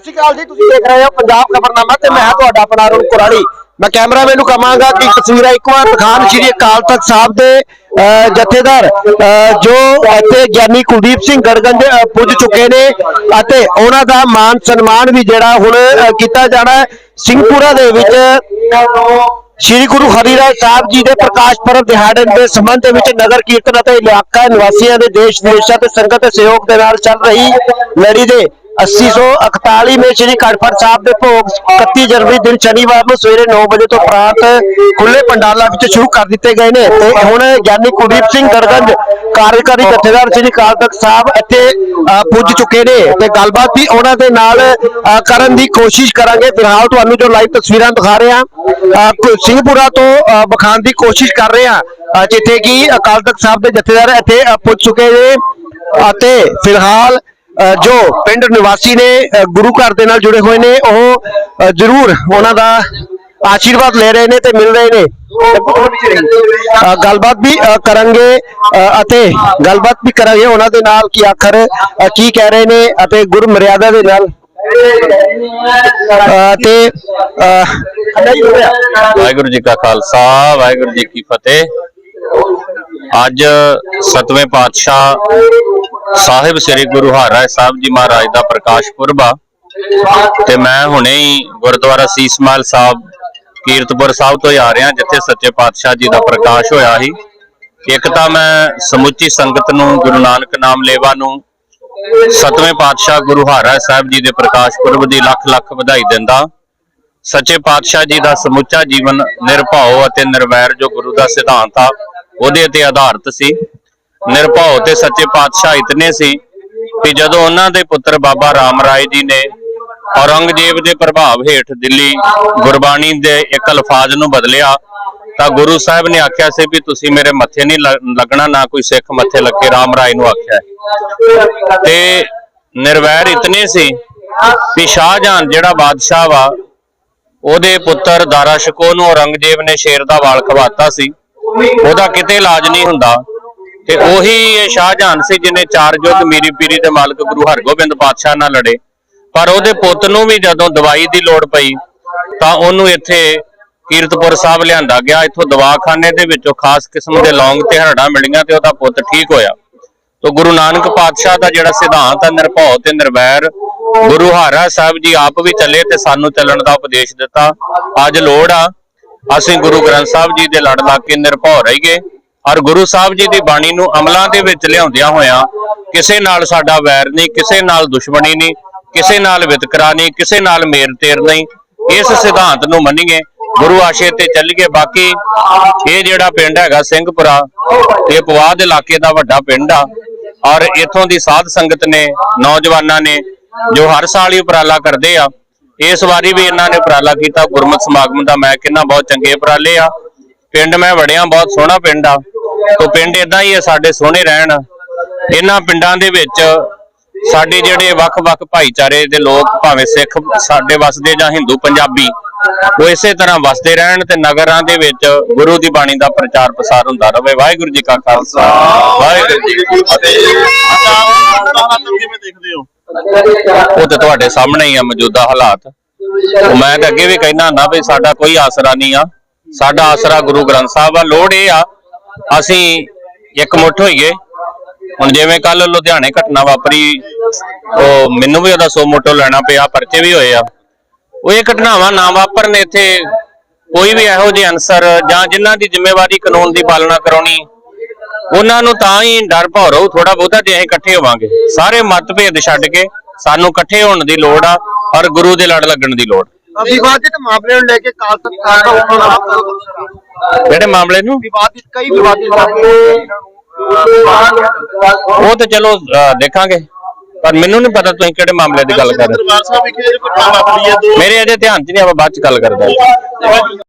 ਸਤਿ ਸ਼੍ਰੀ ਅਕਾਲ ਜੀ ਤੁਸੀਂ ਦੇਖ ਰਹੇ ਹੋ ਪੰਜਾਬ ਖਬਰਨਾਮਾ ਤੇ ਮੈਂ ਤੁਹਾਡਾ ਆਪਣਾ ਅਰੁਣ ਕੁਰਾੜੀ ਮੈਂ ਕੈਮਰਾਮੈਨ ਨੂੰ ਕਹਾਂਗਾ ਕਿ ਤਸਵੀਰਾਂ ਇੱਕ ਵਾਰ ਦਿਖਾਣ ਸ਼੍ਰੀ ਅਕਾਲ ਤਖਤ ਸਾਹਿਬ ਦੇ ਅਹ, ਜਥੇਦਾਰ ਜੋ ਇੱਥੇ ਗਿਆਨੀ ਕੁਲਦੀਪ ਸਿੰਘ ਗੜਗੰਜ ਪੁੱਜ ਚੁੱਕੇ ਨੇ ਅਤੇ ਉਹਨਾਂ ਦਾ ਮਾਨ ਸਨਮਾਨ ਵੀ ਜਿਹੜਾ ਹੁਣ ਕੀਤਾ ਜਾਣਾ ਹੈ। ਸਿੰਘਪੁਰਾ ਦੇ ਵਿੱਚ ਸ਼੍ਰੀ ਗੁਰੂ ਹਰੀਰਾਏ ਸਾਹਿਬ ਜੀ ਦੇ ਪ੍ਰਕਾਸ਼ ਪਰਬ ਦਿਹਾੜੇ ਦੇ ਸੰਬੰਧ ਦੇ ਵਿੱਚ ਨਗਰ ਕੀਰਤਨ ਅਤੇ ਇਲਾਕਾ ਨਿਵਾਸੀਆਂ ਦੇ ਦੇਸ਼ ਵਿਦੇਸ਼ਾਂ ਤੇ ਸੰਗਤ ਦੇ ਸਹਿਯੋਗ ਦੇ ਨਾਲ ਚੱਲ ਰਹੀ ਲੜੀ ਦੇ 8041 ਵਿੱਚ ਸ਼੍ਰੀ ਕਾਠਪੁਰ ਸਾਹਿਬ ਦੇ ਭੋਗ 31 ਜਨਵਰੀ ਦਿਨ ਸ਼ਨੀਵਾਰ ਨੂੰ ਸਵੇਰੇ 9 ਵਜੇ ਤੋਂ ਪ੍ਰਾਂਤ ਖੁੱਲੇ ਪੰਡਾਲਾਂ ਵਿੱਚ ਸ਼ੁਰੂ ਕਰ ਦਿੱਤੇ ਗਏ ਨੇ ਤੇ ਹੁਣ ਗਿਆਨੀ ਕੁਲਦੀਪ ਸਿੰਘ ਗੜਗੰਜ ਕਾਰਜਕਾਰੀ ਜਥੇਦਾਰ ਸ਼੍ਰੀ ਅਕਾਲ ਤਖਤ ਸਾਹਿਬ ਇੱਥੇ ਪੁੱਜ ਚੁੱਕੇ ਨੇ ਤੇ ਗੱਲਬਾਤ ਵੀ ਉਹਨਾਂ ਦੇ ਨਾਲ ਕਰਨ ਦੀ ਕੋਸ਼ਿਸ਼ ਕਰਾਂਗੇ। ਫਿਲਹਾਲ ਤੁਹਾਨੂੰ ਜੋ ਲਾਈਵ ਤਸਵੀਰਾਂ ਦਿਖਾ ਰਹੇ ਹਾਂ ਸਿੰਘਪੁਰਾ ਤੋਂ ਅਹ, ਵਿਖਾਉਣ ਦੀ ਕੋਸ਼ਿਸ਼ ਕਰ ਰਹੇ ਹਾਂ ਜਿੱਥੇ ਕਿ ਅਕਾਲ ਤਖਤ ਸਾਹਿਬ ਦੇ ਜਥੇਦਾਰ ਇੱਥੇ ਪੁੱਜ ਚੁੱਕੇ ਨੇ ਅਤੇ ਫਿਲਹਾਲ ਜੋ ਪਿੰਡ ਨਿਵਾਸੀ ਨੇ ਗੁਰੂ ਘਰ ਦੇ ਨਾਲ ਜੁੜੇ ਹੋਏ ਨੇ, ਉਹ ਜ਼ਰੂਰ ਉਹਨਾਂ ਦਾ ਆਸ਼ੀਰਵਾਦ ਲੈ ਰਹੇ ਨੇ ਤੇ ਮਿਲ ਰਹੇ ਨੇ। ਗੱਲਬਾਤ ਵੀ ਕਰਾਂਗੇ ਅਤੇ ਗੱਲਬਾਤ ਵੀ ਕਰਾਂਗੇ ਉਹਨਾਂ ਦੇ ਨਾਲ ਕਿ ਆਖਰ ਕੀ ਕਹਿ ਰਹੇ ਨੇ ਅਤੇ ਗੁਰ ਮਰਿਆਦਾ ਦੇ ਨਾਲ। ਤੇ ਵਾਹਿਗੁਰੂ ਜੀ ਕਾ ਖਾਲਸਾ, ਵਾਹਿਗੁਰੂ ਜੀ ਕੀ ਫਤਿਹ। ਅੱਜ ਸਤਵੇਂ ਪਾਤਸ਼ਾਹ ਸਾਹਿਬ ਸ੍ਰੀ ਗੁਰੂ ਹਰਿਰਾਏ ਸਾਹਿਬ ਜੀ ਮਹਾਰਾਜ ਦਾ ਪ੍ਰਕਾਸ਼ ਪੁਰਬ ਆ। ਤੇ ਮੈਂ ਹੁਣੇ ਹੀ ਗੁਰਦੁਆਰਾ ਸੀਸਮਾਲ ਸਾਹਿਬ, ਕੀਰਤਪੁਰ ਸਾਹਿਬ ਤੋਂ ਹੀ ਆ ਰਿਹਾ, ਜਿੱਥੇ ਸੱਚੇ ਪਾਤਸ਼ਾਹ ਜੀ ਦਾ ਪ੍ਰਕਾਸ਼ ਹੋਇਆ ਸੀ। ਇੱਕ ਤਾਂ ਮੈਂ ਸਮੁੱਚੀ ਸੰਗਤ ਨੂੰ, ਗੁਰੂ ਨਾਨਕ ਨਾਮ ਲੇਵਾ ਨੂੰ, ਸਤਵੇਂ ਪਾਤਸ਼ਾਹ ਗੁਰੂ ਹਰਿਰਾਏ ਸਾਹਿਬ ਜੀ ਦੇ ਪ੍ਰਕਾਸ਼ ਪੁਰਬ ਦੀ ਲੱਖ ਲੱਖ ਵਧਾਈ ਦਿੰਦਾ। ਸੱਚੇ ਪਾਤਸ਼ਾਹ ਜੀ ਦਾ ਸਮੁੱਚਾ ਜੀਵਨ ਨਿਰਭਉ ਅਤੇ ਨਿਰਵੈਰ ਜੋ ਗੁਰੂ ਦਾ ਸਿਧਾਂਤ ਆ ਉਹਦੇ ਤੇ ਆਧਾਰਿਤ ਸੀ। ਨਿਰਭਉ ਤੇ ਸੱਚੇ ਪਾਤਸ਼ਾਹ ਇਤਨੇ ਸੀ ਕਿ ਜਦੋਂ ਉਹਨਾਂ ਦੇ ਪੁੱਤਰ ਬਾਬਾ ਰਾਮ ਰਾਏ ਜੀ ਨੇ ਔਰੰਗਜ਼ੇਬ ਦੇ ਪ੍ਰਭਾਵ ਹੇਠ ਦਿੱਲੀ ਗੁਰਬਾਣੀ ਦੇ ਇੱਕ ਅਲਫਾਜ਼ ਨੂੰ ਬਦਲਿਆ, ਤਾਂ ਗੁਰੂ ਸਾਹਿਬ ਨੇ ਆਖਿਆ ਸੀ ਵੀ ਤੁਸੀਂ ਮੇਰੇ ਮੱਥੇ ਨਹੀਂ ਲ- ਲੱਗਣਾ, ਨਾ ਕੋਈ ਸਿੱਖ ਮੱਥੇ ਲੱਗੇ, ਰਾਮ ਰਾਏ ਨੂੰ ਆਖਿਆ ਤੇ ਨਿਰਵੈਰ ਇਤਨੇ ਸੀ ਕਿ ਸ਼ਾਹਜਹਾਨ ਜਿਹੜਾ ਬਾਦਸ਼ਾਹ ਵਾ, ਉਹਦੇ ਪੁੱਤਰ ਦਾਰਾ ਸ਼ਕੋ ਨੂੰ ਔਰੰਗਜ਼ੇਬ ਨੇ ਸ਼ੇਰ ਦਾ ਵਾਲ ਖਵਾਤਾ ਸੀ। ਉਹਦਾ ਕਿਤੇ ਇਲਾਜ ਨਹੀਂ ਹੁੰਦਾ। ਤੇ ਉਹੀ ਇਹ ਸ਼ਾਹਜਹਾਨ ਸੀ ਜਿਹਨੇ ਚਾਰ ਯੁੱਧ ਮੀਰੀ ਪੀਰੀ ਦੇ ਮਾਲਕ ਗੁਰੂ ਹਰਗੋਬਿੰਦ ਪਾਤਸ਼ਾਹ ਨਾਲ ਲੜੇ। ਪਰ ਉਹਦੇ ਪੁੱਤ ਨੂੰ ਵੀ ਜਦੋਂ ਦਵਾਈ ਦੀ ਲੋੜ ਪਈ, ਤਾਂ ਉਹਨੂੰ ਇੱਥੇ ਕੀਰਤਪੁਰ ਸਾਹਿਬ ਲਿਆਂਦਾ ਗਿਆ। ਇੱਥੋਂ ਦਵਾਖਾਨੇ ਦੇ ਵਿੱਚੋਂ ਖਾਸ ਕਿਸਮ ਦੇ ਲੌਂਗ ਤੇ ਹਰੜਾ ਮਿਲੀਆਂ ਤੇ ਉਹਦਾ ਪੁੱਤ ਠੀਕ ਹੋਇਆ। ਤੋ ਗੁਰੂ ਨਾਨਕ ਪਾਤਸ਼ਾਹ ਦਾ ਜਿਹੜਾ ਸਿਧਾਂਤ ਹੈ ਨਿਰਭਉ ਤੇ ਨਿਰਵੈਰ, ਗੁਰੂ ਹਾਰਾ ਸਾਹਿਬ ਜੀ ਆਪ ਵੀ ਚੱਲੇ ਤੇ ਸਾਨੂੰ ਚੱਲਣ ਦਾ ਉਪਦੇਸ਼ ਦਿੱਤਾ। ਅੱਜ ਲੋੜ ਆ ਅਸੀਂ ਗੁਰੂ ਗ੍ਰੰਥ ਸਾਹਿਬ ਜੀ ਦੇ ਲੜ ਲੱਗ ਕੇ ਨਿਰਭਉ ਰਹੀਏ। ਔਰ ਗੁਰੂ ਸਾਹਿਬ ਜੀ ਦੀ ਬਾਣੀ ਨੂੰ ਅਮਲਾਂ ਦੇ ਵਿੱਚ ਲਿਆਉਂਦਿਆਂ ਹੋਇਆਂ ਕਿਸੇ ਨਾਲ ਸਾਡਾ ਵੈਰ ਨਹੀਂ, ਕਿਸੇ ਨਾਲ ਦੁਸ਼ਮਣੀ ਨਹੀਂ, ਕਿਸੇ ਨਾਲ ਵਿਤਕਰਾ ਨਹੀਂ, ਕਿਸੇ ਨਾਲ ਮੇਰ ਤੇਰ ਨਹੀਂ। ਇਸ ਸਿਧਾਂਤ ਨੂੰ ਮੰਨੀਏ, ਗੁਰੂ ਆਸ਼ੇ ਤੇ ਚੱਲੀਏ। ਬਾਕੀ ਇਹ ਜਿਹੜਾ ਪਿੰਡ ਹੈਗਾ ਸਿੰਘਪੁਰਾ, ਇਹ ਪਵਾਦ ਇਲਾਕੇ ਦਾ ਵੱਡਾ ਪਿੰਡ ਆ। ਔਰ ਇਥੋਂ ਦੀ ਸਾਧ ਸੰਗਤ ਨੇ, ਨੌਜਵਾਨਾਂ ਨੇ ਜੋ ਹਰ ਸਾਲ ਹੀ ਉਪਰਾਲਾ ਕਰਦੇ ਆ ਇਸ ਵਾਰੀ ਵੀ ਇਹਨਾਂ ਨੇ ਉਪਰਾਲਾ ਕੀਤਾ ਗੁਰਮਤ ਸਮਾਗਮ ਦਾ ਮੈਂ ਕਹਿੰਦਾ ਬਹੁਤ ਚੰਗੇ ਉਪਰਾਲੇ ਆ ਪਿੰਡ ਮੈਂ ਵੜਿਆ ਬਹੁਤ ਸੋਹਣਾ ਪਿੰਡ ਆ ਤੋਂ ਪਿੰਡ ਇਦਾਂ ਹੀ ਆ ਸਾਡੇ ਸੋਹਣੇ ਰਹਿਣ ਇਹਨਾਂ ਪਿੰਡਾਂ ਦੇ ਵਿੱਚ ਸਾਡੇ ਜਿਹੜੇ ਵੱਖ-ਵੱਖ ਭਾਈਚਾਰੇ ਦੇ ਲੋਕ ਭਾਵੇਂ ਸਿੱਖ ਸਾਡੇ ਵਸਦੇ ਜਾਂ ਹਿੰਦੂ ਪੰਜਾਬੀ ਉਹ ਇਸੇ ਤਰ੍ਹਾਂ ਵਸਦੇ ਰਹਿਣ ਤੇ ਨਗਰਾਂ ਦੇ ਵਿੱਚ ਗੁਰੂ ਦੀ ਬਾਣੀ ਦਾ ਪ੍ਰਚਾਰ ਪ੍ਰਸਾਰ ਹੁੰਦਾ ਰਹੇ ਵਾਹਿਗੁਰੂ ਜੀ ਕਾ ਖਾਲਸਾ ਵਾਹਿਗੁਰੂ ਜੀ ਕੀ ਫਤਿਹ ਕਿਵੇਂ ਦੇਖਦੇ ਹੋ ਉਹ ਤੇ ਤੁਹਾਡੇ ਸਾਹਮਣੇ ਹੀ ਆ ਮੌਜੂਦਾ ਹਾਲਾਤ। ਮੈਂ ਤਾਂ ਅੱਗੇ ਵੀ ਕਹਿਣਾ ਹੁੰਦਾ ਵੀ ਸਾਡਾ ਕੋਈ ਆਸਰਾ ਨਹੀਂ ਆ। ਸਾਡਾ ਆਸਰਾ ਗੁਰੂ ਗ੍ਰੰਥ ਸਾਹਿਬ ਆ ਲੋੜ ਇਹ ਆ। ਅਸੀਂ ਇੱਕ ਮੁੱਠ ਹੋਈਏ। ਹੁਣ ਜਿਵੇਂ ਕੱਲ ਲੁਧਿਆਣੇ ਘਟਨਾ ਵਾਪਰੀ, ਉਹ ਮੈਨੂੰ ਵੀ ਉਹਦਾ ਸੋ ਮੋਟੋ ਲੈਣਾ ਪਿਆ, ਪਰਚੇ ਵੀ ਹੋਏ ਆ। ਉਹ ਇਹ ਘਟਨਾਵਾਂ ਨਾ ਵਾਪਰਨ ਇੱਥੇ ਕੋਈ ਵੀ ਇਹੋ ਜਿਹੇ ਅਨਸਰ ਜਾਂ ਜਿਨ੍ਹਾਂ ਦੀ ਜ਼ਿੰਮੇਵਾਰੀ ਕਾਨੂੰਨ ਦੀ ਪਾਲਣਾ ਕਰਾਉਣੀ ਉਹਨਾਂ ਨੂੰ ਤਾਂ ਹੀ ਡਰ ਭੌਰੋ ਥੋੜਾ ਬਹੁਤਾ ਜੇ ਅਸੀਂ ਇਕੱਠੇ ਹੋਵਾਂਗੇ। ਸਾਰੇ ਮਤਭੇਦ ਛੱਡ ਕੇ ਸਾਨੂੰ ਇਕੱਠੇ ਹੋਣ ਦੀ ਲੋੜ ਆ ਔਰ ਗੁਰੂ ਦੇ ਲੜ ਲੱਗਣ ਦੀ ਲੋੜ। ਵਿਵਾਦਿਤ ਮਾਮਲੇ ਨੂੰ ਲੈ ਕੇ ਕਾਲ ਸਾਹਿਬ ਦਾ ਉਹਨਾਂ ਜਿਹੜੇ ਮਾਮਲੇ ਨੂੰ? ਵਿਵਾਦਿਤ ਕਈ ਵਿਵਾਦਿਤ ਉਹ ਤਾਂ ਚਲੋ ਦੇਖਾਂਗੇ। ਪਰ ਮੈਨੂੰ ਨਹੀਂ ਪਤਾ ਤੁਸੀਂ ਕਿਹੜੇ ਮਾਮਲੇ ਦੀ ਗੱਲ ਕਰ ਰਹੇ ਦਰਬਾਰ ਸਾਹਿਬ ਵਿਖੇ ਘਟਨਾ ਵਾਪਰੀ ਹੈ ਮੇਰੇ ਅਜੇ ਧਿਆਨ 'ਚ ਨਹੀਂ ਆਪਾਂ ਬਾਅਦ 'ਚ ਗੱਲ ਕਰਦੇ ਹਾਂ।